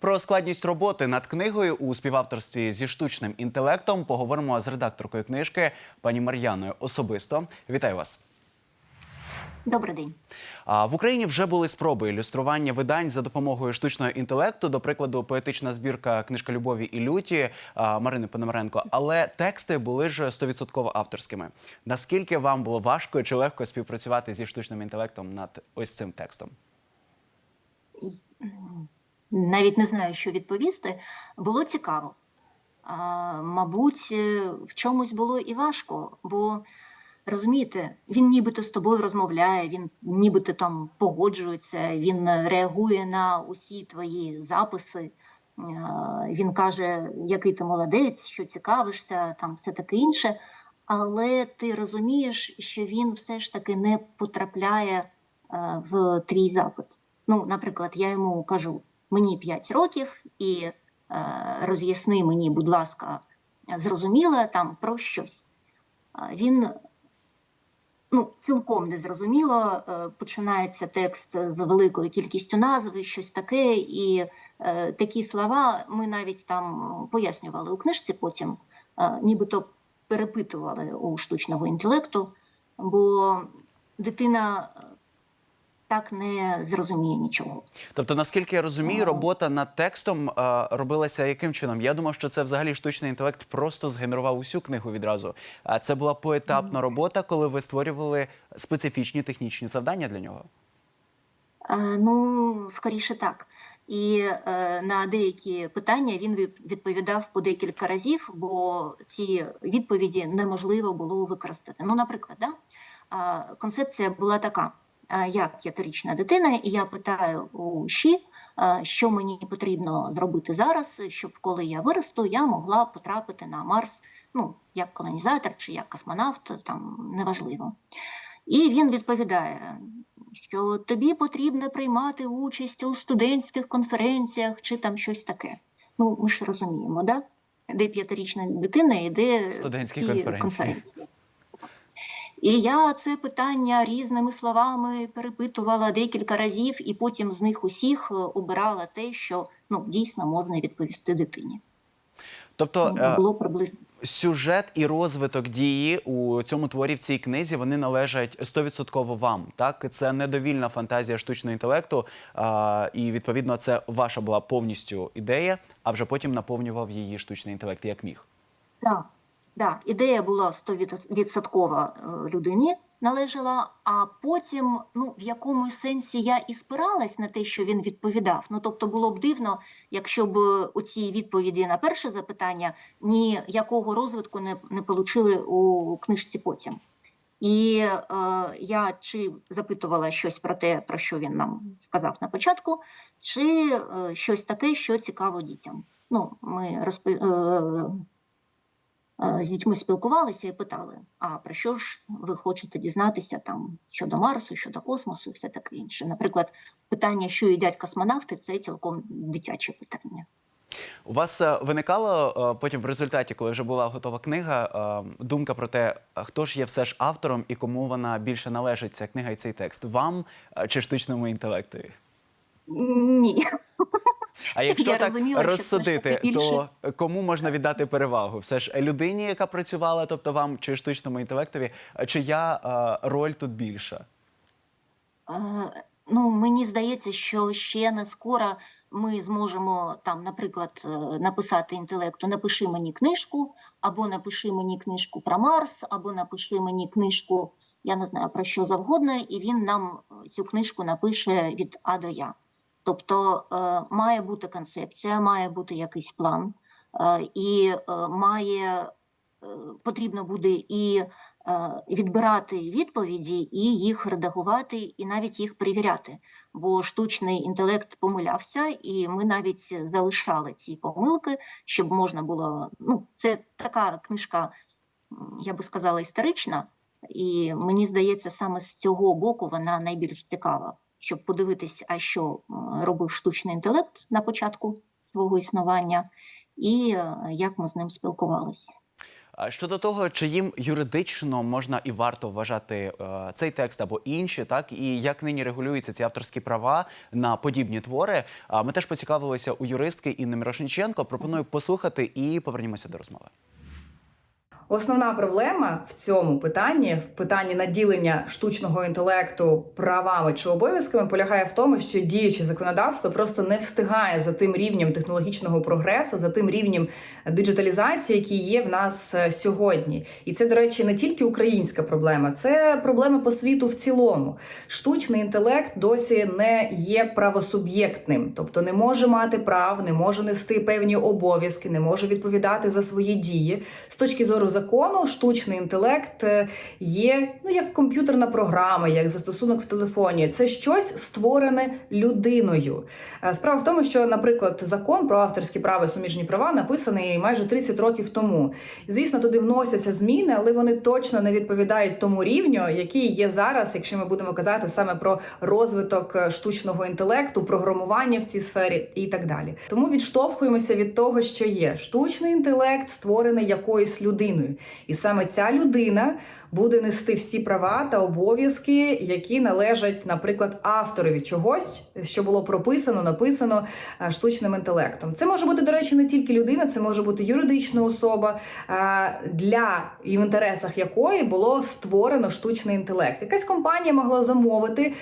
Про складність роботи над книгою у співавторстві зі штучним інтелектом поговоримо з редакторкою книжки пані Мар'яною особисто. Вітаю вас. Добрий день. В Україні вже були спроби ілюстрування видань за допомогою штучного інтелекту, до прикладу, поетична збірка книжка любові і люті Марини Пономаренко. Але тексти були ж 100% авторськими. Наскільки вам було важко чи легко співпрацювати зі штучним інтелектом над ось цим текстом? Навіть не знаю, що відповісти. Було цікаво. А, мабуть, е, в чомусь було і важко, бо розумієте, він нібито з тобою розмовляє, він нібито там погоджується, він реагує на усі твої записи. Він каже, який ти молодець, що цікавишся, там все таке інше. Але ти розумієш, що він все ж таки не потрапляє е, в твій запит. Ну, наприклад, я йому кажу: мені 5 років, і е, роз'ясни мені, будь ласка, зрозуміло там про щось. Він ну, цілком незрозуміло е, починається текст з великою кількістю назв, щось таке, і е, такі слова ми навіть там пояснювали у книжці потім, нібито перепитували у штучного інтелекту, бо дитина так не зрозуміє нічого. Тобто, наскільки я розумію, робота над текстом е, робилася яким чином? Я думав, що це взагалі штучний інтелект просто згенерував усю книгу відразу. А це була поетапна робота, коли ви створювали специфічні технічні завдання для нього. Е, Ну, скоріше так. І е, на деякі питання він відповідав по декілька разів, бо ці відповіді неможливо було використати. Ну, наприклад, да? а, концепція була така: я п'ятирічна дитина, і я питаю у ЩІ, а, що мені потрібно зробити зараз, щоб коли я виросту, я могла потрапити на Марс, ну, як колонізатор чи як космонавт, там неважливо. І він відповідає, що тобі потрібно приймати участь у студентських конференціях чи там щось таке. Ну, ми ж розуміємо, да? де п'ятирічна дитина і де Студентські ці конференції. конференції. І я це питання різними словами перепитувала декілька разів, і потім з них усіх е, обирала те, що ну, дійсно можна відповісти дитині. Тобто Ну, е, Було приблизно. сюжет і розвиток дії у цьому творі в цій книзі вони належать 100% вам. Так, це недовільна фантазія штучного інтелекту, а, і відповідно це ваша була повністю ідея, а вже потім наповнював її штучний інтелект як міг. Так, да. ідея була 100% е, людині належала, а потім, ну, в якомусь сенсі я і спиралась на те, що він відповідав. Ну, тобто було б дивно, якщо б у цій відповіді на перше запитання ніякого розвитку не, не получили у книжці потім. І е, я чи запитувала щось про те, про що він нам сказав на початку, чи е, щось таке, що цікаво дітям. Ну, ми розпи... е, з дітьми спілкувалися і питали: а про що ж ви хочете дізнатися там щодо Марсу, щодо космосу, і все таке інше. Наприклад, питання, що їдять космонавти, це цілком дитяче питання. У вас е, виникало е, потім в результаті, коли вже була готова книга, е, думка про те, хто ж є все ж автором і кому вона більше належить, ця книга і цей текст, вам е, чи штучному інтелектові? Ні. А якщо Я так розуміла, що розсудити, таки то кому можна віддати перевагу? Все ж людині, яка працювала, тобто вам, чи штучному інтелектові, чия е, роль тут більша? Ну, мені здається, що ще не скоро ми зможемо там, наприклад, е, написати інтелекту Напиши мені книжку, або напиши мені книжку про Марс, або напиши мені книжку, я не знаю про що завгодно, і він нам е, цю книжку напише від А до Я. Тобто е, має бути концепція, має бути якийсь план, е, і е, має потрібно буде і відбирати відповіді, і їх редагувати, і навіть їх перевіряти. Бо штучний інтелект помилявся, і ми навіть залишали ці помилки, щоб можна було. Ну, це така книжка, я би сказала, історична, і мені здається, саме з цього боку вона найбільш цікава, щоб подивитись, а що робив штучний інтелект на початку свого існування, і е, як ми з ним спілкувалися. Щодо того, чи їм юридично можна і варто вважати е, цей текст або інші, так і як нині регулюються ці авторські права на подібні твори, а ми теж поцікавилися у юристки Інни Мірошниченко. Пропоную послухати і повернімося до розмови. Основна проблема в цьому питанні, в питанні наділення штучного інтелекту правами чи обов'язками, полягає в тому, що діюче законодавство просто не встигає за тим рівнем технологічного прогресу, за тим рівнем диджиталізації, який є в нас е, сьогодні. І це, до речі, не тільки українська проблема, це проблема по світу в цілому. Штучний інтелект досі не є правосуб'єктним, тобто не може мати прав, не може нести певні обов'язки, не може відповідати за свої дії. З точки зору закону, штучний інтелект е, є ну як комп'ютерна програма, як застосунок в телефоні. Це щось створене людиною. Е, Справа в тому, що, наприклад, закон про авторські права і суміжні права написаний майже 30 років тому. Звісно, туди вносяться зміни, але вони точно не відповідають тому рівню, який є зараз, якщо ми будемо казати саме про розвиток е, штучного інтелекту, програмування в цій сфері і так далі. Тому відштовхуємося від того, що є штучний інтелект, створений якоюсь людиною, і саме ця людина буде нести всі права та обов'язки, які належать, наприклад, авторові чогось, що було прописано, написано е, штучним інтелектом. Це може бути, до речі, не тільки людина, це може бути юридична особа, е, для і в інтересах якої було створено штучний інтелект. Якась компанія могла замовити.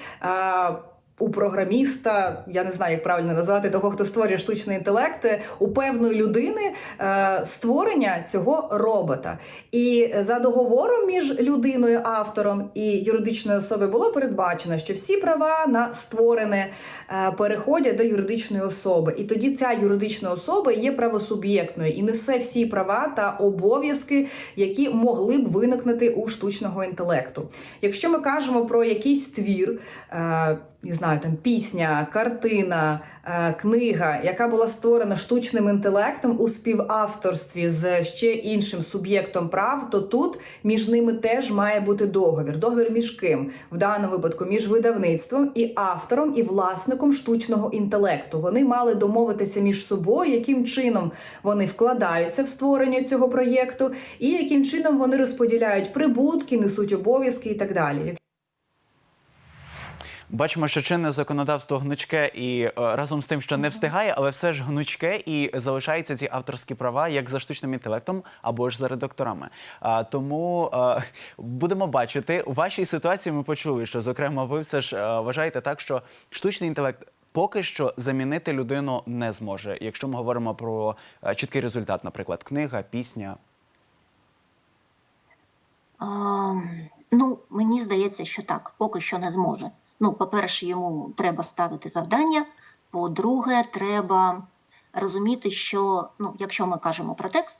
У програміста, я не знаю, як правильно назвати того, хто створює штучний інтелект, у певної людини е, створення цього робота. І за договором між людиною, автором і юридичною особою було передбачено, що всі права на створене е, переходять до юридичної особи. І тоді ця юридична особа є правосуб'єктною і несе всі права та обов'язки, які могли б виникнути у штучного інтелекту. Якщо ми кажемо про якийсь твір, е, не знаю, там пісня, картина, е, книга, яка була створена штучним інтелектом у співавторстві з ще іншим суб'єктом прав, то тут між ними теж має бути договір. Договір між ким? В даному випадку між видавництвом і автором і власником штучного інтелекту. Вони мали домовитися між собою, яким чином вони вкладаються в створення цього проєкту, і яким чином вони розподіляють прибутки, несуть обов'язки і так далі. Бачимо, що чинне законодавство гнучке і е, разом з тим, що не встигає, але все ж гнучке і залишаються ці авторські права як за штучним інтелектом або ж за редакторами. А, тому е, будемо бачити у вашій ситуації. Ми почули, що зокрема ви все ж е, вважаєте так, що штучний інтелект. Поки що замінити людину не зможе, якщо ми говоримо про чіткий результат, наприклад, книга, пісня. А, ну, мені здається, що так, поки що не зможе. Ну, по-перше, йому треба ставити завдання. По-друге, треба розуміти, що ну, якщо ми кажемо про текст,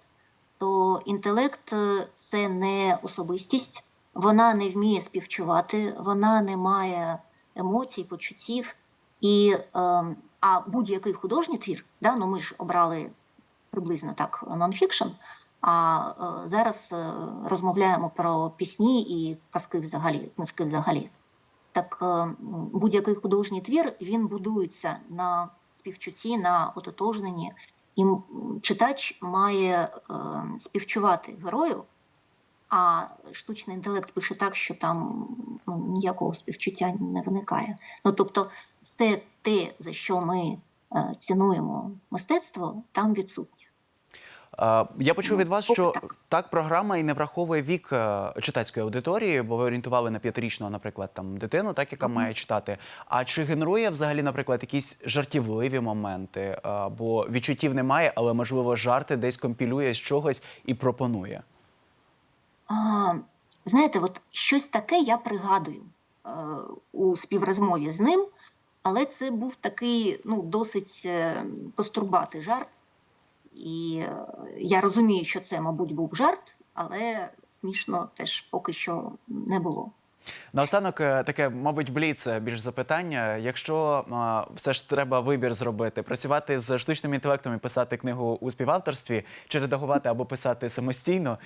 то інтелект е, це не особистість, вона не вміє співчувати, вона не має емоцій, почуттів. І, е, а будь-який художній твір, да, ну ми ж обрали приблизно так нонфікшн, а е, зараз е, розмовляємо про пісні і казки взагалі, книжки взагалі. Так е, будь-який художній твір він будується на співчутті, на ототожненні, і читач має е, співчувати герою, а штучний інтелект пише так, що там ну, ніякого співчуття не виникає. Ну тобто, все те, за що ми е, цінуємо мистецтво, там відсутнє. Я почув від вас, що так. програма і не враховує вік е, читацької аудиторії, бо ви орієнтували на п'ятирічну, наприклад, там дитину, так яка має читати. А чи генерує взагалі, наприклад, якісь жартівливі моменти? Е, Бо відчуттів немає, але можливо жарти десь компілює з чогось і пропонує. А, знаєте, от щось таке я пригадую е, у співрозмові з ним, але це був такий ну, досить е, постурбатий жарт. І е, я розумію, що це, мабуть, був жарт, але смішно теж поки що не було. Наостанок е, таке, мабуть, бліц більш запитання. Якщо е, все ж треба вибір зробити, працювати з штучним інтелектом і писати книгу у співавторстві, чи редагувати або писати самостійно,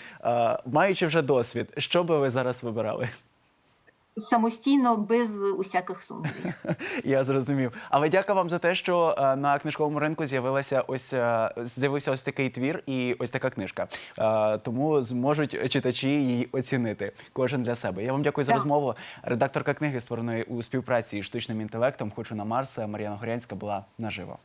маючи вже досвід, що би ви зараз вибирали? Самостійно, без усяких сумнівів. Я зрозумів. Але дякую вам за те, що е, на книжковому ринку з'явилася ось е, з'явився ось такий твір і ось така книжка. Е, Тому зможуть читачі її оцінити кожен для себе. Я вам дякую за Так. розмову. Редакторка книги, створеної у співпраці з штучним інтелектом, хочу на Марс. Мар'яна Горянська була наживо.